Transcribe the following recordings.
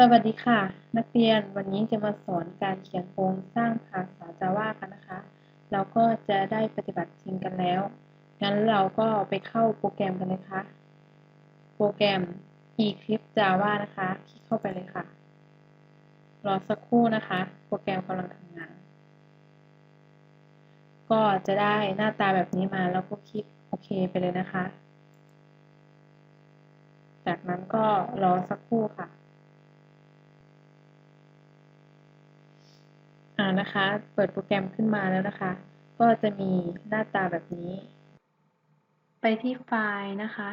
สวัสดีค่ะ นักเรียนวันนี้จะมาสอนการเขียนโครงสร้างภาษา Java กันนะคะ เราก็จะได้ปฏิบัติจริงกันแล้ว งั้นเราก็ไปเข้าโปรแกรมกันเลยค่ะโปรแกรม Eclipse Java นะคะคลิกเข้าไปเลยค่ะ รอสักครู่นะคะ โปรแกรมกำลังทำงาน ก็จะได้หน้าตาแบบนี้มาแล้วก็คลิกโอเคไปเลยนะคะ จากนั้นก็รอสักครู่ค่ะ อ่า นะคะ เปิดโปรแกรมขึ้นมาแล้วนะคะ ก็จะมีหน้าตาแบบนี้ ไปที่ไฟล์นะคะ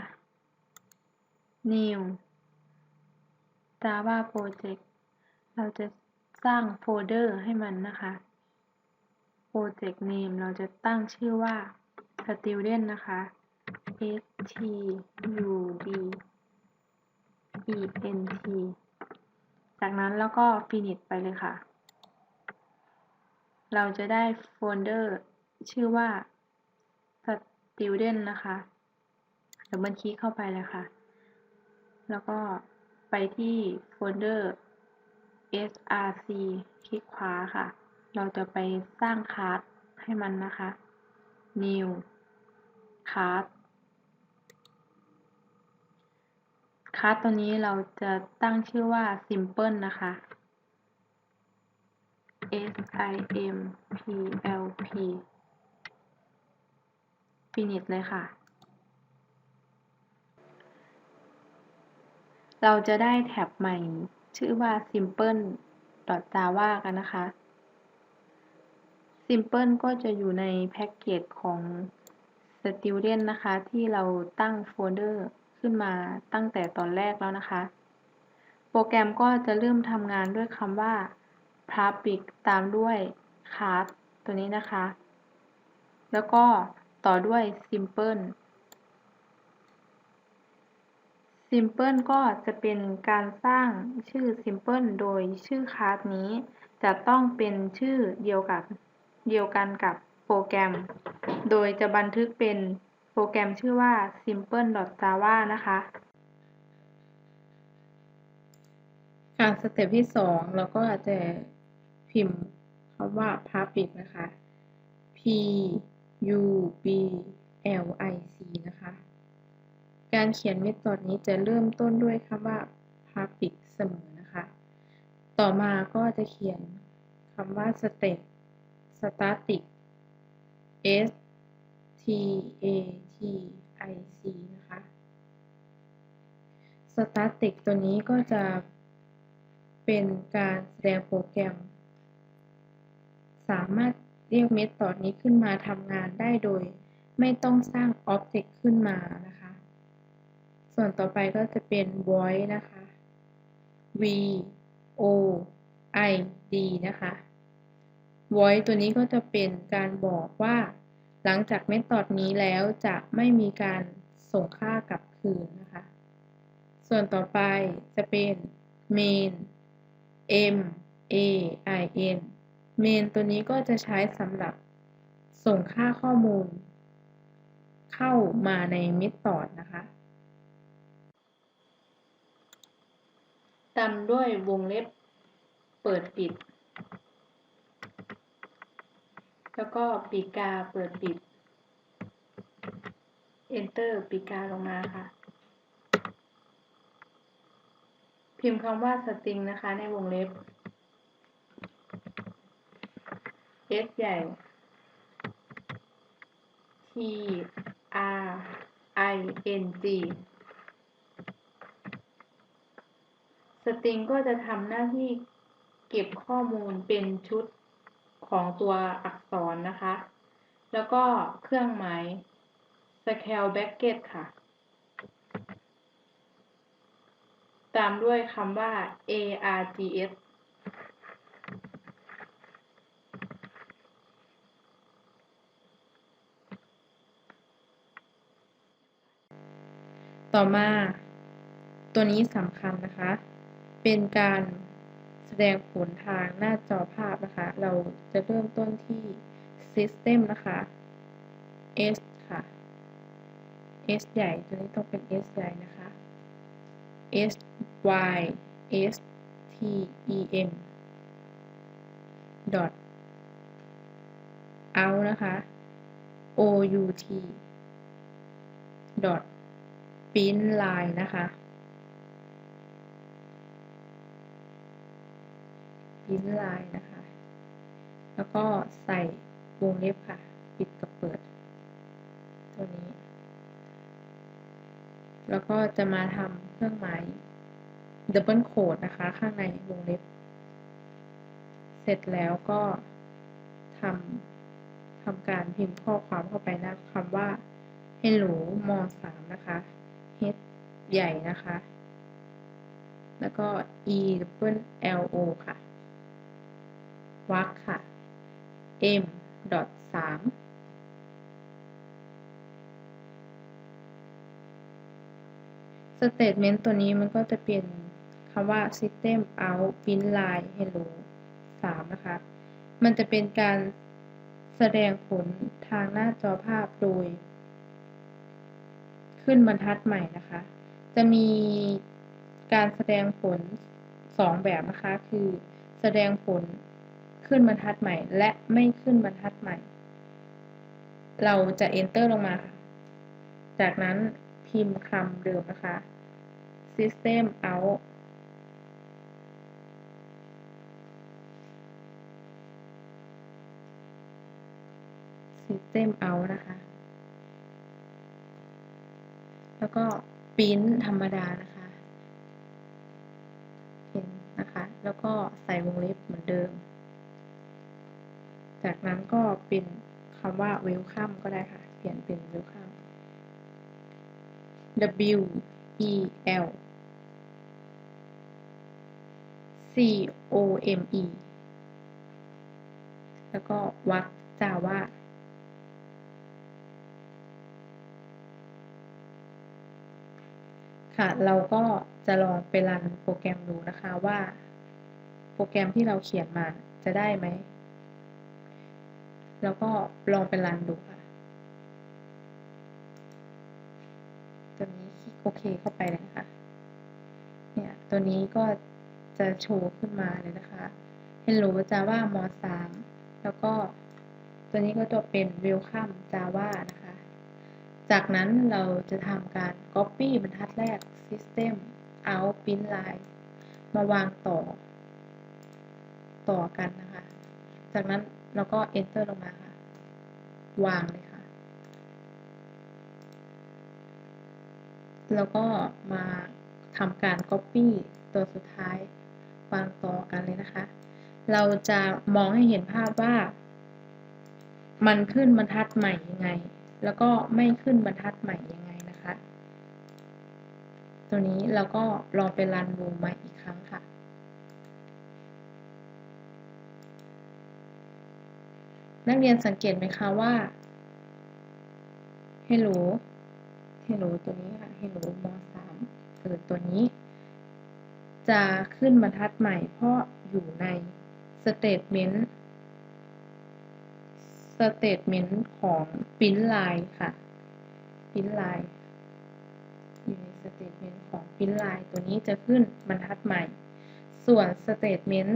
new java project เราจะสร้างโฟลเดอร์ให้มันนะคะ project name เราจะตั้งชื่อว่า student นะคะ s t u d e n t จากนั้นแล้วก็ finish ไปเลยค่ะ เราจะได้โฟลเดอร์ชื่อว่า student นะคะดับเบิลคลิกเข้าไปเลยค่ะ แล้วก็ไปที่โฟลเดอร์ src คลิกขวาค่ะ เราจะไปสร้างคลาสให้มันนะคะ new class คลาสตัวนี้เราจะตั้งชื่อว่า simple นะคะ s i m p l p finish เลยค่ะ เราจะได้แท็บใหม่ชื่อว่า simple java กันนะคะ simple ก็จะอยู่ในแพ็กเกจของ student นะคะ ที่เราตั้งโฟลเดอร์ขึ้นมาตั้งแต่ตอนแรกแล้วนะคะ โปรแกรมก็จะเริ่มทำงานด้วยคำว่า public ตามด้วย class ตัวนี้นะคะ แล้วก็ต่อด้วย simple simple ก็จะเป็นการสร้างชื่อ simple โดยชื่อคลาสนี้ จะต้องเป็นชื่อเดียวกับเดียวกันกับโปรแกรม โดยจะบันทึกเป็นโปรแกรมชื่อว่า simple.java นะคะค่ะสเต็ปที่สองเราก็อาจจะ พิมพ์คำว่า public นะคะ p u b l i c นะคะ การเขียนเมธอดนี้จะเริ่มต้นด้วยคำว่า public เสมอนะคะ ต่อมาก็จะเขียนคำว่า state static s t a t i c นะคะ static ตัวนี้ก็จะเป็นการแสดงโปรแกรม สามารถเรียกเมธอดนี้ขึ้นมาทำงานได้โดย ไม่ต้องสร้างอ็อบเจกต์ขึ้นมานะคะ ส่วนต่อไปก็จะเป็น void นะคะ v o i d นะคะ void ตัวนี้ก็จะเป็นการบอกว่า หลังจากเมธอดนี้แล้วจะไม่มีการส่งค่ากลับคืนนะคะ ส่วนต่อไปจะเป็น main m a i n main ตัวนี้ก็จะใช้สำหรับส่งค่าข้อมูล เข้ามาในเมธอดนะคะ ตามด้วยวงเล็บเปิดปิด แล้วก็ปีกาเปิดปิด enter ปีกาลงมาค่ะ พิมพ์คำว่า string นะคะในวงเล็บ S ใหญ่ T R I N G สตริงก็จะทำหน้าที่เก็บข้อมูลเป็นชุดของตัวอักษรนะคะ แล้วก็เครื่องหมาย scale bracket ค่ะ ตามด้วยคำว่า args ต่อมา ตัวนี้สำคัญนะคะ เป็นการแสดงผลทางหน้าจอภาพนะคะ เราจะเริ่มต้นที่ System นะคะ S ค่ะ S ใหญ่ ตัวนี้ต้องเป็น S ใหญ่นะคะ S Y S tem dot out นะคะ out dot print line นะคะ print line นะคะ แล้วก็ใส่วงเล็บค่ะ ปิดกับเปิด ตัวนี้ แล้วก็จะมาทำเครื่องหมาย double quote นะคะ ข้างในวงเล็บ เสร็จแล้วก็ทำทำการพิมพ์ข้อความเข้าไปนะคำว่า hello ม 3 นะคะ h ใหญ่นะคะ แล้วก็ e double l o ค่ะวักค่ะ m ดอทสามสเตทเมนต์ตัวนี้มันก็จะเป็นคำว่า system out print line hello สามนะคะ มันจะเป็นการแสดงผลทางหน้าจอภาพโดย ขึ้นบรรทัดใหม่นะคะ จะมีการแสดงผลสองแบบนะคะ คือแสดงผลขึ้นบรรทัดใหม่ และไม่ขึ้นบรรทัดใหม่ เราจะ enter ลงมาค่ะจากนั้นพิมพ์คำเดิมนะคะ system out system out นะคะ ก็ปริ้นธรรมดานะคะเห็นนะคะ แล้วก็ใส่วงเล็บเหมือนเดิม จากนั้นก็เป็นคำว่า welcome ก็ได้ค่ะ เปลี่ยนเป็น welcome W E L C O M E แล้วก็วักจาว่า ค่ะ เราก็จะลองไปรันโปรแกรมดูนะคะว่า โปรแกรมที่เราเขียนมาจะได้ไหม แล้วก็ลองไปรันดูค่ะ ตัวนี้คลิกโอเคเข้าไปเลยนะคะ เนี่ย ตัวนี้ก็จะโชว์ขึ้นมาเลยนะคะ Hello Java ม3แล้วก็ตัวนี้ก็จะเป็น Welcome Java นะคะ จากนั้นเราจะทำการ Copy บรรทัดแรก System Out Print Line มาวางต่อ ต่อกันนะคะ จากนั้นเราก็ Enter ลงมาค่ะ วางเลยค่ะ แล้วก็มาทำการ Copy ตัวสุดท้าย วางต่อกันเลยนะคะ เราจะมองให้เห็นภาพว่า มันขึ้นบรรทัดใหม่ยังไง แล้วก็ไม่ขึ้นบรรทัดใหม่ยังไงนะคะ ตัวนี้เราก็ลองไปรันดูใหม่อีกครั้งค่ะ นักเรียนสังเกตไหมคะว่า Hello Hello ตัวนี้ค่ะ Hello ม3เออตัวนี้ จะขึ้นบรรทัดใหม่เพราะอยู่ใน statement statement ของ print line ค่ะ print line อยู่ใน statement ของ print line ตัวนี้จะขึ้นบรรทัดใหม่ ส่วน statement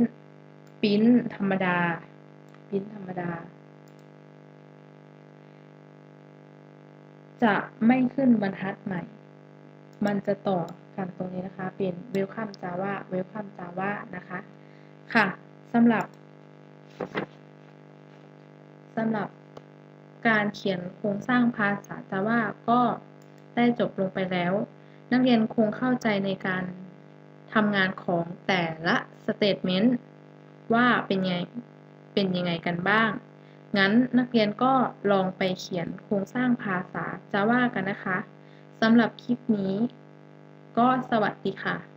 print ธรรมดา print ธรรมดา จะไม่ขึ้นบรรทัดใหม่ มันจะต่อกันตรงนี้นะคะ เป็น welcome java welcome java นะคะ ค่ะสำหรับ สำหรับการเขียนโครงสร้างภาษา Java ก็ได้จบลงไปแล้ว นักเรียนคงเข้าใจในการทำงานของแต่ละ statement ว่าเป็นไงเป็นยังไงกันบ้าง งั้นนักเรียนก็ลองไปเขียนโครงสร้างภาษา Java กันนะคะสำหรับคลิปนี้ ก็สวัสดีค่ะ